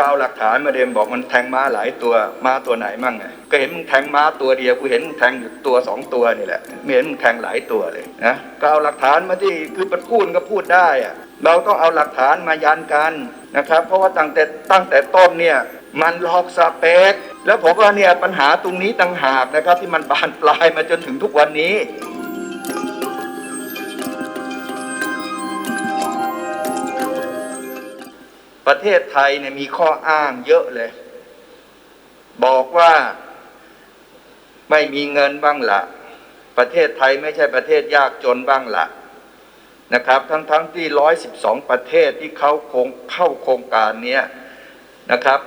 ก็เอาหลักฐานมาเดมบอกมันแทงม้าหลายตัวม้าตัวไหนมั่งไงก็เห็นมึงแทงม้าตัวเดียวกูเห็นมึงแทงอยู่ตัวสองตัวนี่แหละไม่เห็นมึงแทงหลายตัวเลยนะก็เอาหลักฐานมาที่คือมันพูดก็พูดได้อะเราต้องเอาหลักฐานมายันกันนะครับ เพราะว่าตั้งแต่ตั้งแต่ต้นเนี่ยมันหลอกสเปกแล้วผมว่าเนี่ยปัญหาตรงนี้ต่างหากนะครับ ที่มันบานปลายมาจนถึงทุกวันนี้ ประเทศไทยเนี่ยมีข้ออ้างเยอะเลย บอกว่าไม่มีเงินบ้างละประเทศไทยไม่ใช่ประเทศยากจนบ้างละนะครับ ทั้งๆทที่ร้อยสิบสองประเทศที่เขาคงเข้าโครงการเนี้ยนะครับ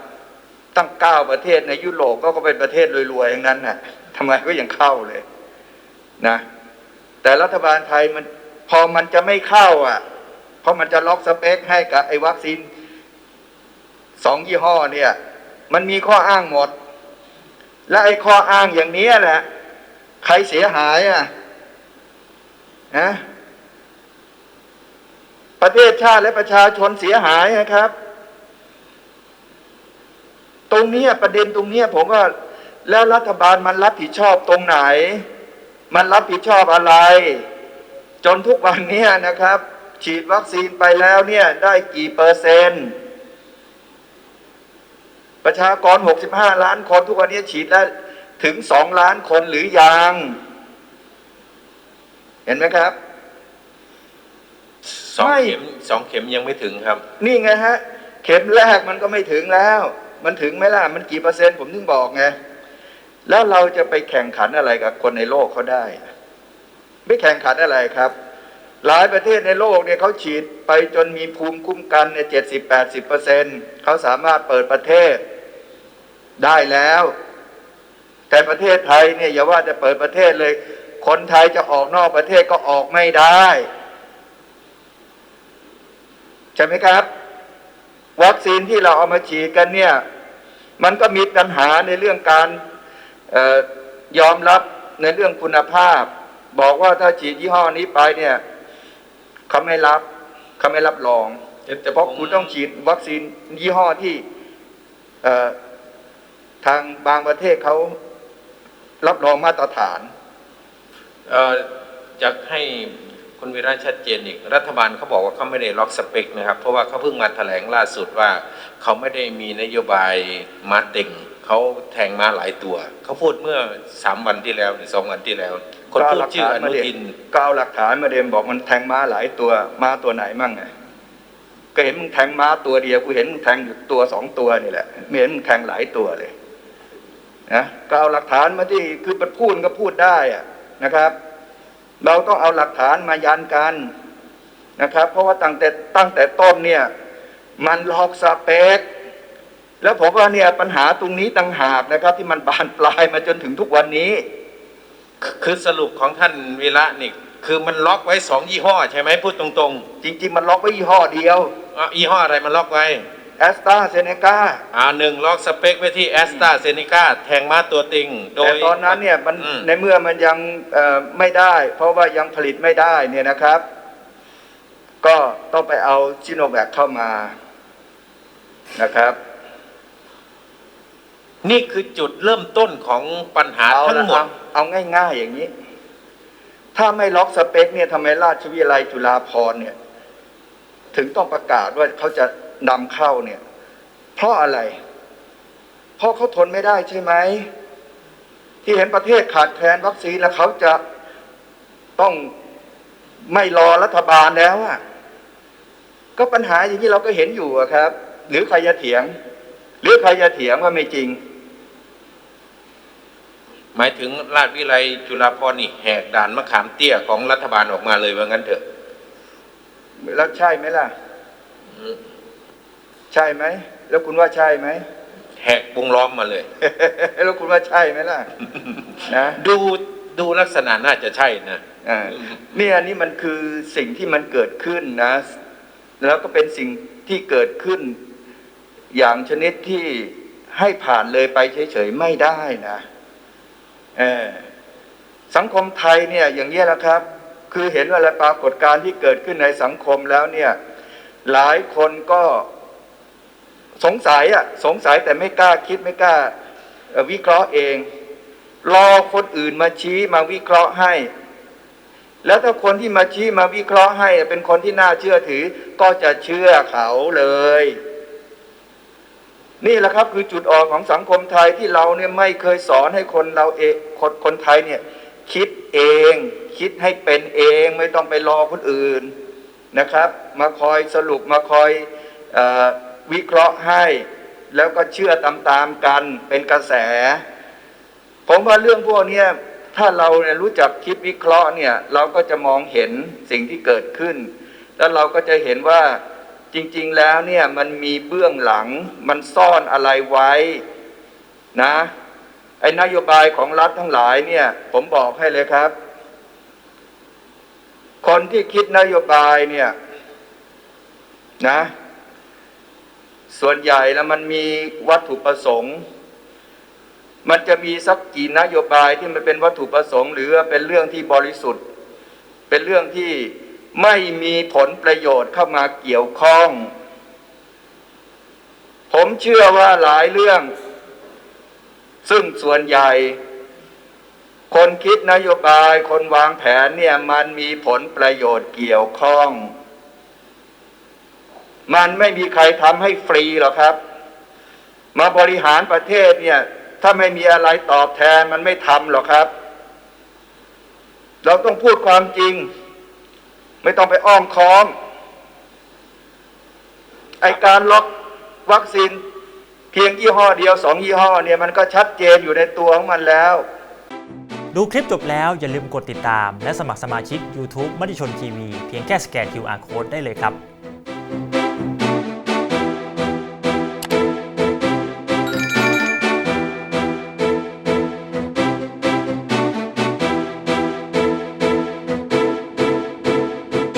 ตั้งเก้าประเทศในยุโรปก็ก็เป็นประเทศรวยๆอย่างนั้นน่ะทำไมก็ยังเข้าเลยนะแต่รัฐบาลไทยมันพอมันจะไม่เข้าอะ เพราะมันจะล็อกสเปคให้กับไอ้วัคซีน สองยี่ห้อเนี่ย มันมีข้ออ้างหมด และไอ้ข้ออ้างอย่างนี้แหละ ใครเสียหายอะนะประเทศชาติและประชาชนเสียหายนะครับ ตรงนี้ประเด็นตรงนี้ผมว่าแล้วรัฐบาลมันรับผิดชอบตรงไหน มันรับผิดชอบอะไร จนทุกวันนี้นะครับ ฉีดวัคซีนไปแล้วเนี่ย ได้กี่เปอร์เซ็นต์ ประชากร 65 ล้านคนทุกวันนี้ฉีดแล้วถึง 2 ล้านคนหรือยัง เห็นไหมครับสองไม่เข็มสองเข็มยังไม่ถึงครับ นี่ไงฮะ เข็มแรกมันก็ไม่ถึงแล้ว มันถึงไหมล่ะ มันกี่เปอร์เซ็นต์ผมถึงบอกไง แล้วเราจะไปแข่งขันอะไรกับคนในโลกเขาได้ ไม่แข่งขันอะไรครับ หลายประเทศในโลกเนี่ยเขาฉีดไปจนมีภูมิคุ้มกันเนี่ยเจ็ดสิบแปดสิบเปอร์เซ็นเขาสามารถเปิดประเทศ ได้แล้ว แต่ประเทศไทยเนี่ยอย่าว่าจะเปิดประเทศเลย คนไทยจะออกนอกประเทศก็ออกไม่ได้ใช่ไหมครับ วัคซีนที่เราเอามาฉีดกันเนี่ย มันก็มีปัญหาในเรื่องการเออยอมรับในเรื่องคุณภาพ บอกว่าถ้าฉีดยี่ห้อนี้ไปเนี่ยเขาไม่รับเขาไม่รับรองแต่เพราะคุณต้องฉีดวัคซีนยี่ห้อที่เอ่อ ทางบางประเทศเขารับรองมาตรฐานเอ่อจะให้คุณวิระชัดเจนอีก รัฐบาลเขาบอกว่าเขาไม่ได้ล็อกสเปคนะครับ เพราะว่าเขาเพิ่งมาแถลงล่าสุดว่า เขาไม่ได้มีนโยบายมาเต็งเขาแทงมาหลายตัว เขาพูดเมื่อสามวันที่แล้วหรือสองวันที่แล้ว คนพูดชื่ออนุทินก็เอาหลักฐานมาเดมบอกมันแทงม้าหลายตัวม้าตัวไหนมั่งไงก็เห็นมึงแทงม้าตัวเดียวกูเห็นมึงแทงอยู่ตัวสองตัวนี่แหละไม่เห็นมึงแทงหลายตัวเลย นะก็เอาหลักฐานมาที่คือมันพูดก็พูดได้อะนะครับ เราต้องเอาหลักฐานมายันกันนะครับ เพราะว่าตั้งแต่ตั้งแต่ต้นเนี่ย มันหลอกสเปกแล้วผมว่าเนี่ยปัญหาตรงนี้ต่างหากนะครับ ที่มันบานปลายมาจนถึงทุกวันนี้ คือสรุปของท่านวีระนี่คือมันล็อกไว้สองยี่ห้อใช่ไหมพูดตรงจริง ๆ มันล็อกไว้ยี่ห้อเดียวๆอะยี่ห้ออะไรมันล็อกไว้ แอสตราเซเนกาอ่าหนึ่งล็อกสเปคไว้ที่แอสตราเซเนกาแทงมาตัวติง โดแต่ย ตอนนั้นเนี่ยมันอืม ในเมื่อมันยังเอ่อไม่ได้ เพราะว่ายังผลิตไม่ได้เนี่ยนะครับ ก็ต้องไปเอาชิโนแวคเข้ามานะครับ นี่คือจุดเริ่มต้นของปัญหาเอาทั้งละหมเอาดเอาง่าย ๆ อย่างนี้ ถ้าไม่ล็อกสเปคเนี่ยทำไมราชวิทยาลัยจุฬาภรณ์เนี่ย ถึงต้องประกาศว่าเขาจะ นำเข้าเนี่ย เพราะอะไร เพราะเขาทนไม่ได้ใช่ไหม ที่เห็นประเทศขาดแคลนวัคซีนแล้วเขาจะต้องไม่รอรัฐบาลแล้วอะก็ปัญหาอย่างที่เราก็เห็นอยู่อะครับ หรือใครจะเถียง หรือใครจะเถียงว่าไม่จริง หมายถึงราชวิทยาลัยจุฬาภรณ์นี่แหกด่านมะขามเตี้ยของรัฐบาลออกมาเลยว่างั้นเถอะ แล้วใช่ไหมล่ะ ใช่ไหม แล้วคุณว่าใช่ไหมแหกวงล้อมมาเลย แล้วคุณว่าใช่ไหมล่ะนะดูดูลักษณะน่าจะใช่นะอ่าเนี่ยนี่มันคือสิ่งที่มันเกิดขึ้นนะ แล้วก็เป็นสิ่งที่เกิดขึ้น อย่างชนิดที่ให้ผ่านเลยไปเฉยๆไม่ได้นะเออสังคมไทยเนี่ย อย่างนี้ยนะครับ คือเห็นว่าอะไรปรากฏการณ์ที่เกิดขึ้นในสังคมแล้วเนี่ย หลายคนก็ สงสัยอะสงสัยแต่ไม่กล้าคิดไม่กล้าวิเคราะห์เอง รอคนอื่นมาชี้มาวิเคราะห์ให้ แล้วถ้าคนที่มาชี้มาวิเคราะห์ให้ เป็นคนที่น่าเชื่อถือก็จะเชื่อเขาเลย นี่แหละครับคือจุดอ่อนของสังคมไทยที่เราเนี่ยไม่เคยสอนให้คนเราเองคนคนไทยเนี่ยคิดเอง คิดให้เป็นเองไม่ต้องไปรอคนอื่นนะครับ มาคอยสรุปมาคอยอ วิเคราะห์ให้ แล้วก็เชื่อตามๆกันเป็นกระแส ผมว่าเรื่องพวกนี้ถ้าเราเนี่ยรู้จักคิดวิเคราะห์เนี่ย เราก็จะมองเห็นสิ่งที่เกิดขึ้น แล้วเราก็จะเห็นว่าจริง ๆ แล้วเนี่ยมันมีเบื้องหลัง มันซ่อนอะไรไว้นะไอ้นโยบายของรัฐทั้งหลายเนี่ย ผมบอกให้เลยครับ คนที่คิดนโยบายเนี่ย นะ ส่วนใหญ่แล้วมันมีวัตถุประสงค์ มันจะมีสักกี่นโยบายที่มันเป็นวัตถุประสงค์ หรือเป็นเรื่องที่บริสุทธิ์ เป็นเรื่องที่ไม่มีผลประโยชน์เข้ามาเกี่ยวข้อง ผมเชื่อว่าหลายเรื่อง ซึ่งส่วนใหญ่ คนคิดนโยบายคนวางแผนเนี่ยมันมีผลประโยชน์เกี่ยวข้อง มันไม่มีใครทำให้ฟรีหรอกครับ มาบริหารประเทศเนี่ย ถ้าไม่มีอะไรตอบแทนมันไม่ทำหรอกครับ เราต้องพูดความจริง ไม่ต้องไปอ้อมค้อมไอการล็อกวัคซีนเพียงยี่ห้อเดียวสองยี่ห้อเนี่ยมันก็ชัดเจนอยู่ในตัวของมันแล้ว ดูคลิปจบแล้วอย่าลืมกดติดตาม และสมัครสมาชิก YouTube มติชนทีวีเพียงแค่สแกน QR Code ได้เลยครับ